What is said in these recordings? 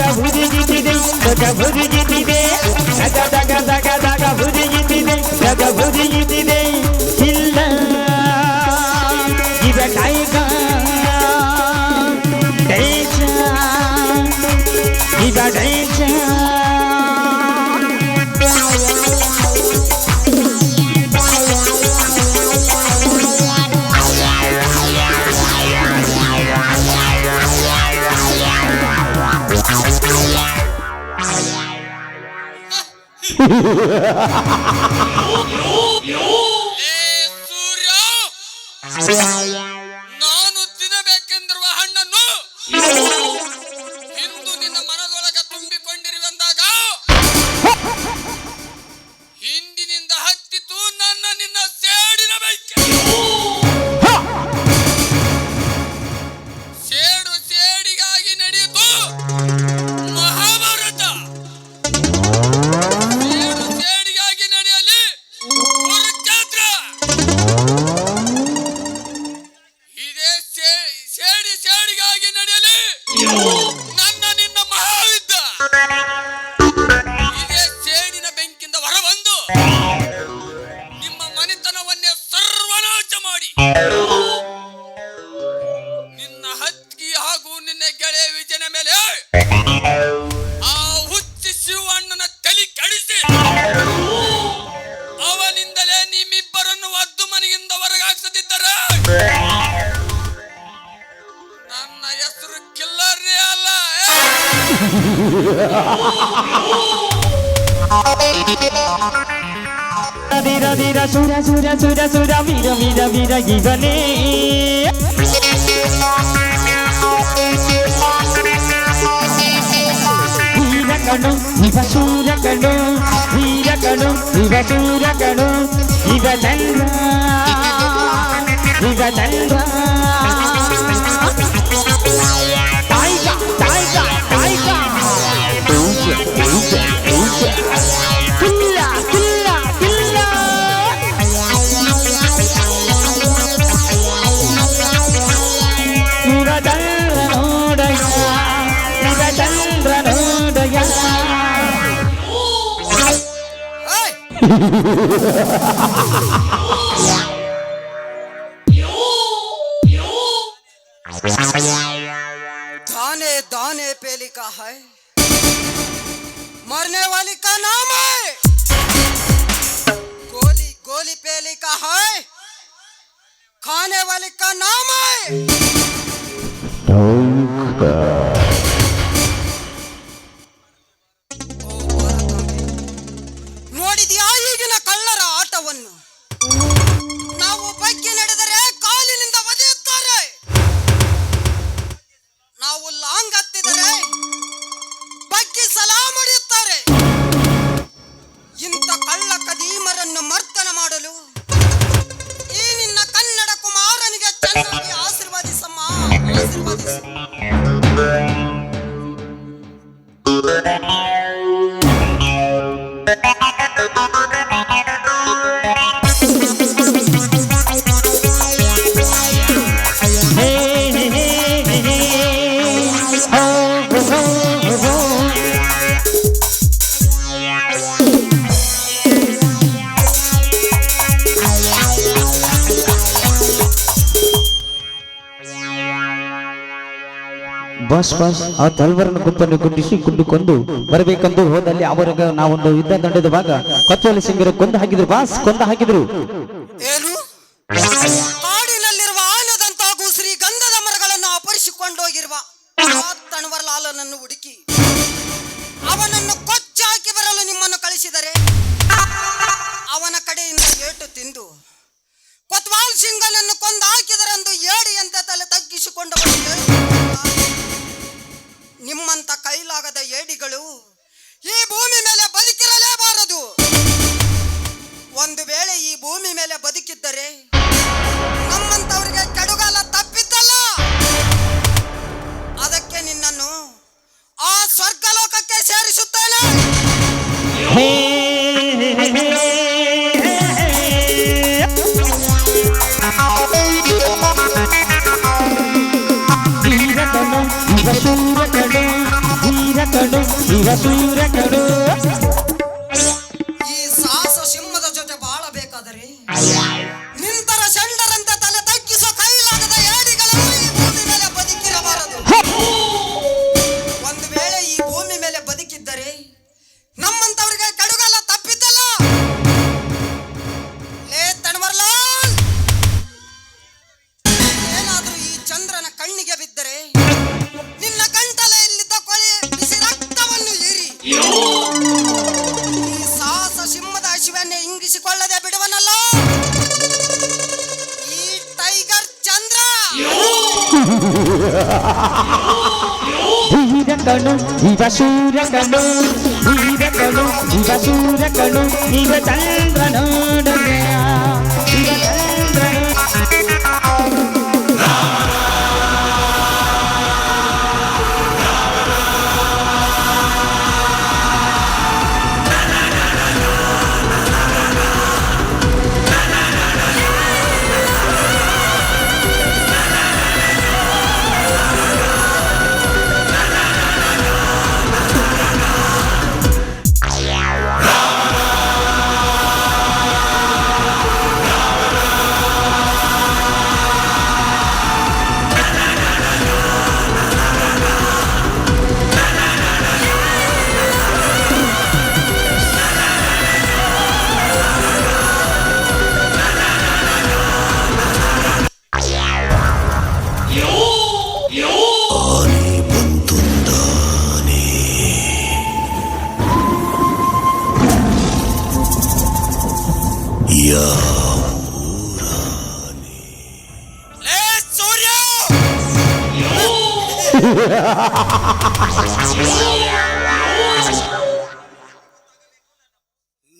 daga bhuji jiti de daga bhuji jiti de daga daga daga daga bhuji jiti de daga bhuji jiti de ಸೂರ್ಯ ధీర ధీర సుర సుర సుర సుర వీర వీర వీర ఇవనే వీరకణు ఇవ సూరకణు వీరకణు ఇవ సూరకణు ఇవ దండ్ర ఇవ దండ్ర दाने दाने पे लिखा है। मरने वाली का नाम है। गोली गोली पे लिखा है। खाने वाले का नाम है। ನೋಡಿದ್ಯಾ ಈಗಿನ ಕಳ್ಳರ ಆಟವನ್ನು. ನಾವು ಬಗ್ಗೆ ನಡೆದರೆ ಕಾಲಿನಿಂದ ಒದೆಯುತ್ತಾರೆ. ನಾವು ಲಾಂಗ್ ಹತ್ತಿದರೆ ಬಗ್ಗೆ ಸಲಾ ಮಾಡಿಯುತ್ತಾರೆ ಇಂಥ ಕಳ್ಳ ಕದೀಮರನ್ನು ಮರ್ತನ ಮಾಡಲು ಈ ನಿನ್ನ ಕನ್ನಡ ಕುಮಾರನಿಗೆ ಚೆನ್ನಾಗಿ ಆಶೀರ್ವಾದಿಸಮ್ಮ. ಆಶೀರ್ವಾದಿಸು. ಬಸ್ ಬಸ್, ಆ ತಲ್ವರನ ಗುಂಪನ್ನು ಗುಂಡಿಸಿ ಗುಂಡುಕೊಂಡು ಬರಬೇಕೆಂದು ಹೋದಲ್ಲಿ ಅವರಿಗೆ ನಾವೊಂದು ಯುದ್ಧ ದಂಡದ ಭಾಗ ಕೊತ್ತವಲ್ಲಿ ಸಿಂಗರು ಕೊಂದು ಹಾಕಿದ್ರು, ಬಾಸ್ ಕೊಂದು ಹಾಕಿದ್ರು. ಕಾಡಿನಲ್ಲಿರುವ ಕಾಡಿನಲ್ಲಿರುವ ಶ್ರೀ ಗಂಧದ ಮರಗಳನ್ನು ಅಪರಿಸಿಕೊಂಡೋಗಿರುವ ತಣವರ್ಲಾಲನನ್ನು ಹುಡುಕಿ ಅವನನ್ನು ಕೊಚ್ಚಾಕಿ ಬರಲು ನಿಮ್ಮನ್ನು ಕಳಿಸಿದರೆ శివ వీరకను ఇవశూరకను వీరకను ఇవశూరకను ఇవ చంద్రను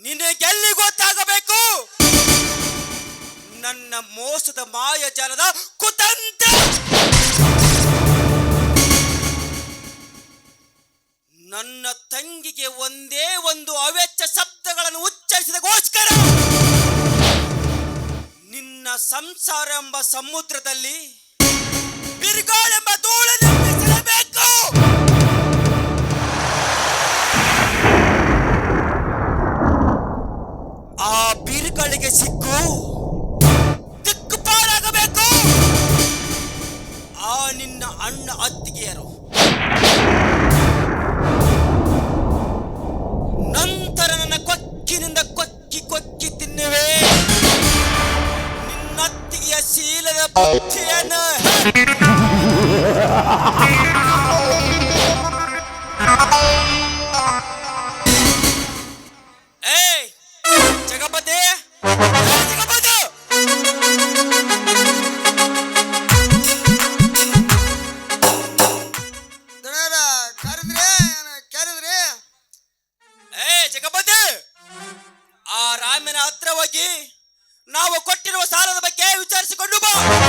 ನಿನಗೆಲ್ಲಿ ಗೊತ್ತಾಗಬೇಕು? ನನ್ನ ಮೋಸದ ಮಾಯಜಾಲದ ಕುತಂತ ನನ್ನ ತಂಗಿಗೆ ಒಂದೇ ಒಂದು ಅವೆಚ್ಚ ಶಬ್ದಗಳನ್ನು ಉಚ್ಚರಿಸಿದಗೋಸ್ಕರ ನಿನ್ನ ಸಂಸಾರ ಎಂಬ ಸಮುದ್ರದಲ್ಲಿ ಬಿರುಗಾಳ ಅವರಿಗೆ ಸಿಕ್ಕು. ದಿಕ್ಕುಪಾಲಾಗಬೇಕು ಆ ನಿನ್ನ ಅಣ್ಣ ಅತ್ತಿಗೆಯರು. ನಂತರ ನನ್ನ ಕೊಕ್ಕಿನಿಂದ ಕೊಕ್ಕಿ ಕೊಕ್ಕಿ ತಿನ್ನುವೆ. ನಿನ್ನತ್ತಿಗೆಯ ಶೀಲದ ಬುದ್ಧಿಯನ್ನು. বেশি করে নেব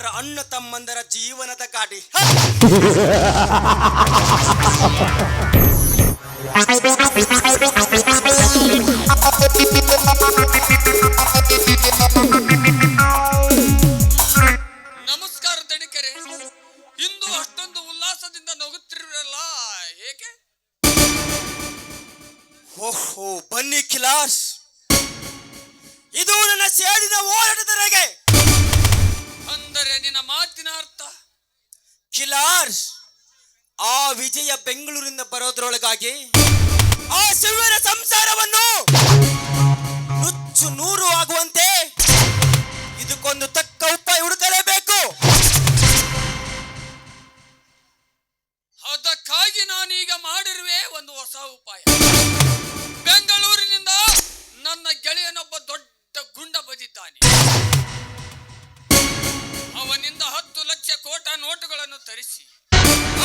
ಅವರ ಅಣ್ಣ ತಮ್ಮಂದರ ಜೀವನದ ಗಾಡಿ. ನಮಸ್ಕಾರ ತಣಿಕರೆ. ಇಂದು ಅಷ್ಟೊಂದು ಉಲ್ಲಾಸದಿಂದ ನಗುತ್ತಿರಲ್ಲ ಹೇಗೆ? ಓಹೋ, ಬನ್ನಿ ಕಿಲಾಸ್ ಇದು ನನ್ನ ಸೇಡಿನ ಓಡಾಟದ ರೆಗೆ. ಕಿಲಾರ್ ಆ ವಿಜಯ ಬೆಂಗಳೂರಿಂದ ಬರೋದ್ರೊಳಗಾಗಿ ಆ ಶಿವರ ಸಂಸಾರವನ್ನು ನುಚ್ಚು ನೂರು ಆಗುವಂತೆ ಇದಕ್ಕೊಂದು ತಕ್ಕ ಉಪಾಯ ಹುಡುಕಲೇಬೇಕು. ಅದಕ್ಕಾಗಿ ನಾನೀಗ ಮಾಡಿರುವೆ ಒಂದು ಹೊಸ ಉಪಾಯ. ಬೆಂಗಳೂರಿನಿಂದ ನನ್ನ ಗೆಳೆಯನೊಬ್ಬ ತರಿಸಿ.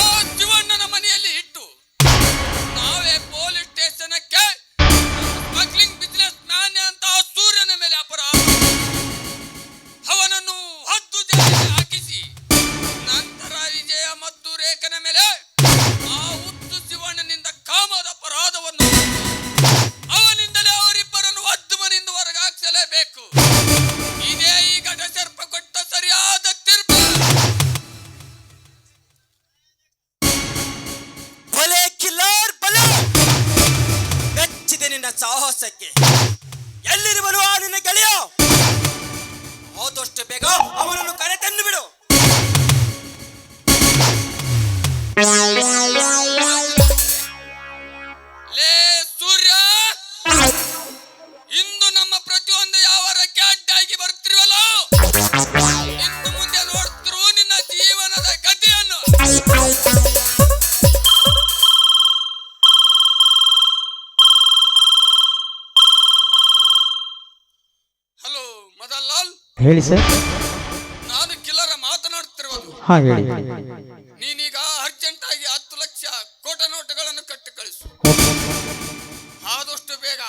ಆ ಜೀವಣ್ಣನ ಮನೆಯಲ್ಲಿ ಆದಷ್ಟು ಬೇಗ ಅವನನ್ನು ಹೇಳಿ ಸರ್. ನಾನು ಕಿಲ್ಲರ ಮಾತನಾಡುತ್ತಿರುವುದು ಹಾ ಹೇಳಿ ನೀನೀಗ ಅರ್ಜೆಂಟ್ ಆಗಿ ಹತ್ತು ಲಕ್ಷ ಕೋಟ ನೋಟುಗಳನ್ನು ಕಟ್ಟಿ ಕಳಿಸು. ಆದಷ್ಟು ಬೇಗ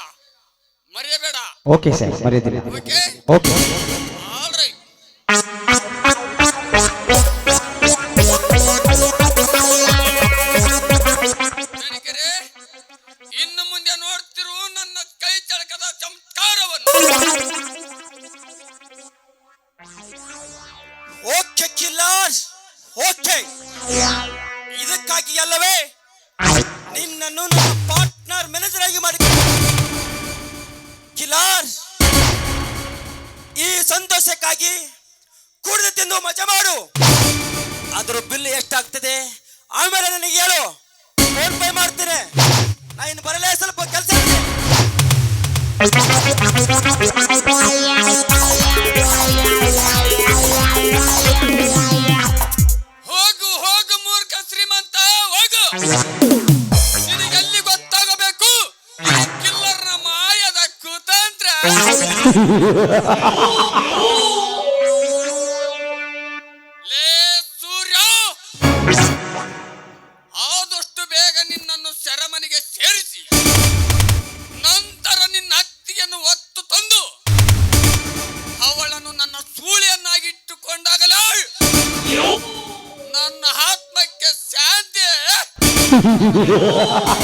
ಮರೆಯಬೇಡ. ಓಕೆ ಸರ್ ಮರೆಯದಿರಿ. ಓಕೆ ಓಕೆ ಅದ್ರ ಬಿಲ್ ಎಷ್ಟಾಗ್ತದೆ? ಆಮೇಲೆ ನನಗೆ ಹೇಳು. ಫೋನ್ ಪೇ ಮಾಡ್ತೀನಿ. ನಾ ಇನ್ನು ಬರಲೇ ಸ್ವಲ್ಪ ಕೆಲಸ ಹೋಗು ಹೋಗು ಮೂರ್ಖ ಶ್ರೀಮಂತ, ಹೋಗು. ನಿನಗೆಲ್ಲಿ ಗೊತ್ತಾಗಬೇಕು? ಕಿಲ್ಲರ್ನ ಮಾಯದ ಕುತಂತ್ರ. Yeah.